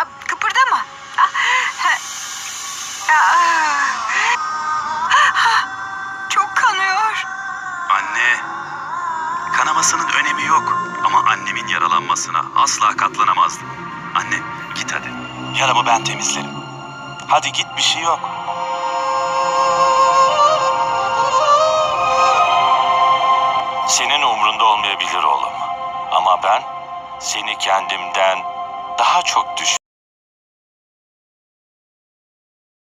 Aa, kıpırdama. Çok kanıyor. Anne. Kanamasının önemi yok. Ama annemin yaralanmasına asla katlanamazdım. Anne git hadi. Yaramı ben temizlerim. Hadi git bir şey yok. Senin umrunda olmayabilir oğlum. Ama ben seni kendimden daha çok düş